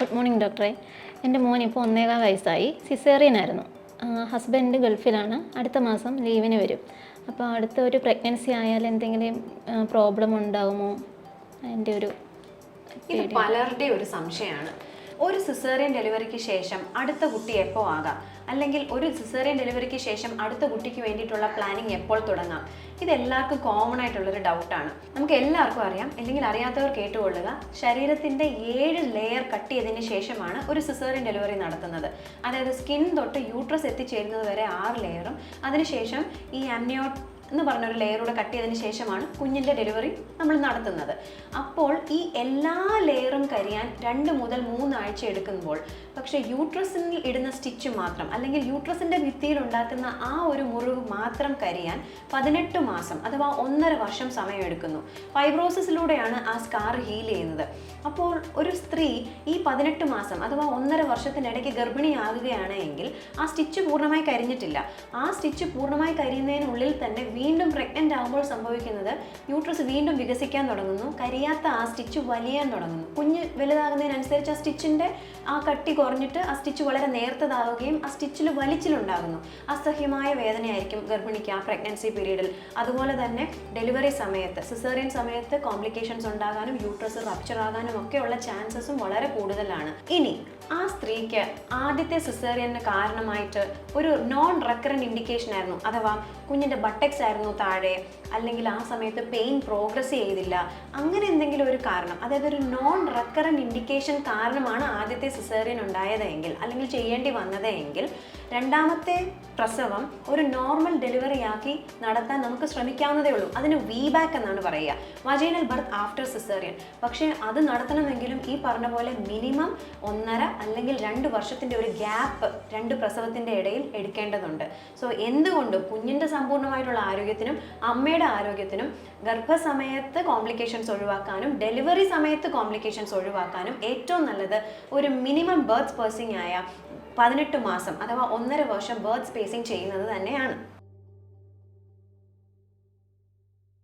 Good morning ഡോക്ടറെ എന്റെ മോൻ ഇപ്പോൾ ഒന്നേകാൽ വയസ്സായി. സിസേറിയനായിരുന്നു ഹസ്ബൻഡ് ഗൾഫിലാണ്. അടുത്ത മാസം ലീവിന് വരും. അപ്പോൾ അടുത്ത ഒരു പ്രഗ്നൻസി ആയാൽ എന്തെങ്കിലും പ്രോബ്ലം ഉണ്ടാകുമോ അതിന്റെ ഒരു ഇത് പലരുടെയും ഒരു സംശയമാണ്. ഒരു സിസേറിയൻ ഡെലിവറിക്ക് ശേഷം അടുത്ത കുട്ടി എപ്പോൾ ആകാം? അല്ലെങ്കിൽ ഒരു സിസേറിയൻ ഡെലിവറിക്ക് ശേഷം അടുത്ത കുട്ടിക്ക് വേണ്ടിയിട്ടുള്ള പ്ലാനിങ് എപ്പോൾ തുടങ്ങാം? ഇതെല്ലാവർക്കും കോമൺ ആയിട്ടുള്ളൊരു ഡൗട്ടാണ് നമുക്ക് എല്ലാവർക്കും അറിയാം. അല്ലെങ്കിൽ അറിയാത്തവർ കേട്ടുകൊള്ളുക. ശരീരത്തിന്റെ ഏഴ് ലെയർ കട്ട് ചെയ്തതിന് ശേഷമാണ് ഒരു സിസേറിയൻ ഡെലിവറി നടത്തുന്നത്. അതായത് സ്കിൻ തൊട്ട് യൂട്രസ് എത്തിച്ചേരുന്നത് വരെ ആറ് ലെയറും അതിനുശേഷം ഈ അമ്നിയോട്ട് എന്ന് പറഞ്ഞ ഒരു ലെയറൂടെ കട്ട് ചെയ്തതിന് ശേഷമാണ് കുഞ്ഞിന്റെ ഡെലിവറി നമ്മൾ നടത്തുന്നത്. അപ്പോൾ ഈ എല്ലാ ലെയറും കരിയാൻ രണ്ട് മുതൽ മൂന്നാഴ്ച എടുക്കുമ്പോൾ പക്ഷേ യൂട്രസിൽ ഇടുന്ന സ്റ്റിച്ച് മാത്രം അല്ലെങ്കിൽ യൂട്രസിന്റെ ഭിത്തിയിൽ ഉണ്ടാക്കുന്ന ആ ഒരു മുറിവ് മാത്രം കരിയാൻ പതിനെട്ട് മാസം അഥവാ ഒന്നര വർഷം സമയമെടുക്കുന്നു. ഫൈബ്രോസിസിലൂടെയാണ് ആ സ്കാർ ഹീൽ ചെയ്യുന്നത്. അപ്പോൾ ഒരു സ്ത്രീ ഈ പതിനെട്ട് മാസം അഥവാ ഒന്നര വർഷത്തിനിടയ്ക്ക് ഗർഭിണിയാകുകയാണ് എങ്കിൽ ആ സ്റ്റിച്ച് പൂർണമായി കരിഞ്ഞിട്ടില്ല. ആ സ്റ്റിച്ച് പൂർണമായി കരിയുന്നതിനുള്ളിൽ തന്നെ വീണ്ടും പ്രഗ്നന്റ് ആകുമ്പോൾ സംഭവിക്കുന്നത് യൂട്രസ് വീണ്ടും വികസിക്കാൻ തുടങ്ങുന്നു. കരിയാത്ത ആ സ്റ്റിച്ച് വലിയാൻ തുടങ്ങുന്നു. കുഞ്ഞ് വലുതാകുന്നതിനനുസരിച്ച് ആ സ്റ്റിച്ചിന്റെ ആ കട്ടി കുറഞ്ഞിട്ട് ആ സ്റ്റിച്ച് വളരെ നേർത്തതാവുകയും ആ സ്റ്റിച്ചിൽ വലിച്ചിലുണ്ടാകുന്നു. അസഹ്യമായ വേദനയായിരിക്കും ഗർഭിണിക്ക് ആ പ്രഗ്നൻസി പീരീഡിൽ അതുപോലെ തന്നെ ഡെലിവറി സമയത്ത് സിസേറിയൻ സമയത്ത് കോംപ്ലിക്കേഷൻസ് ഉണ്ടാകാനും യൂട്രസ് റപ്ചർ ആകാനും ഒക്കെയുള്ള ചാൻസസും വളരെ കൂടുതലാണ്. ഇനി ആ സ്ത്രീക്ക് ആദ്യത്തെ സിസേറിയന് കാരണമായിട്ട് ഒരു നോൺ റെക്കറന്റ് ഇൻഡിക്കേഷൻ ആയിരുന്നു. അഥവാ കുഞ്ഞിന്റെ ബട്ടക്സ് ആയിരുന്നു താഴെ അല്ലെങ്കിൽ ആ സമയത്ത് പെയിൻ പ്രോഗ്രസ് ചെയ്തില്ല. അങ്ങനെ എന്തെങ്കിലും ഒരു കാരണം അതായത് ഒരു നോൺ റെക്കറന്റ് ഇൻഡിക്കേഷൻ കാരണമാണ് ആദ്യത്തെ സിസേറിയൻ ഉണ്ടായതെങ്കിൽ അല്ലെങ്കിൽ ചെയ്യേണ്ടി വന്നതെങ്കിൽ രണ്ടാമത്തെ പ്രസവം ഒരു നോർമൽ ഡെലിവറി ആക്കി നടത്താൻ നമുക്ക് ശ്രമിക്കാവുന്നതേ ഉള്ളൂ. അതിന് വി ബാക്ക് എന്നാണ് പറയുക. വജൈനൽ ബർത്ത് ആഫ്റ്റർ സിസേറിയൻ പക്ഷേ അത് നടത്തണമെങ്കിലും ഈ പറഞ്ഞ പോലെ മിനിമം ഒന്നര അല്ലെങ്കിൽ രണ്ട് വർഷത്തിന്റെ ഒരു ഗ്യാപ്പ് രണ്ട് പ്രസവത്തിന്റെ ഇടയിൽ എടുക്കേണ്ടതുണ്ട്. സോ എന്തുകൊണ്ടും കുഞ്ഞിന്റെ സമ്പൂർണമായിട്ടുള്ള ആരോഗ്യത്തിനും അമ്മയുടെ ആരോഗ്യത്തിനും ഗർഭസമയത്ത് കോംപ്ലിക്കേഷൻസ് ഒഴിവാക്കാനും ഡെലിവറി സമയത്ത് കോംപ്ലിക്കേഷൻസ് ഒഴിവാക്കാനും ഏറ്റവും നല്ലത് ഒരു മിനിമം ബർത്ത് സ്പേസിംഗ് ആയ പതിനെട്ട് മാസം അഥവാ ഒന്നര വർഷം ബർത്ത് സ്പേസിംഗ് ചെയ്യുന്നത് തന്നെയാണ്.